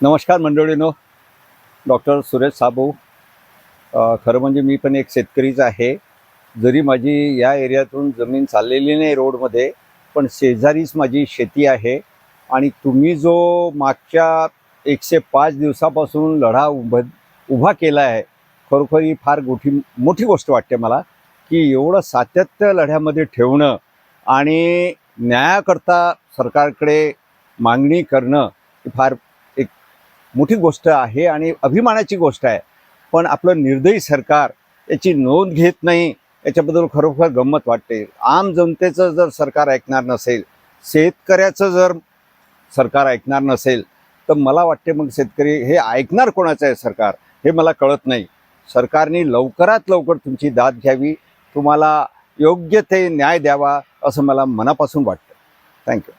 नमस्कार मंडळीनो. डॉक्टर सुरेश साबू. खरं म्हणजे मी पण एक शेतकरीच आहे. जरी माझी या एरियातून जमीन चाललेली नाही रोडमध्ये पण शेजारीच माझी शेती आहे आणि तुम्ही जो मागच्या एकशे पाच दिवसापासून लढा उभ उभा केला आहे खरोखर ही फार मोठी मोठी गोष्ट वाटते मला की एवढं सातत्य लढ्यामध्ये ठेवणं आणि न्यायाकरता सरकारकडे मागणी करणं ही फार मोठी गोष्ट आहे आणि अभिमानाची गोष्ट आहे. पण आपलं निर्दयी सरकार याची नोंद घेत नाही याच्याबद्दल खरोखर गंमत वाटते. आम जनतेचं जर सरकार ऐकणार नसेल शेतकऱ्याचं जर सरकार ऐकणार नसेल तर मला वाटते मग शेतकरी हे ऐकणार कोणाचं आहे सरकार हे मला कळत नाही. सरकारने लवकरात लवकर तुमची दाद घ्यावी तुम्हाला योग्य ते न्याय द्यावा असं मला मनापासून वाटतं. थँक्यू.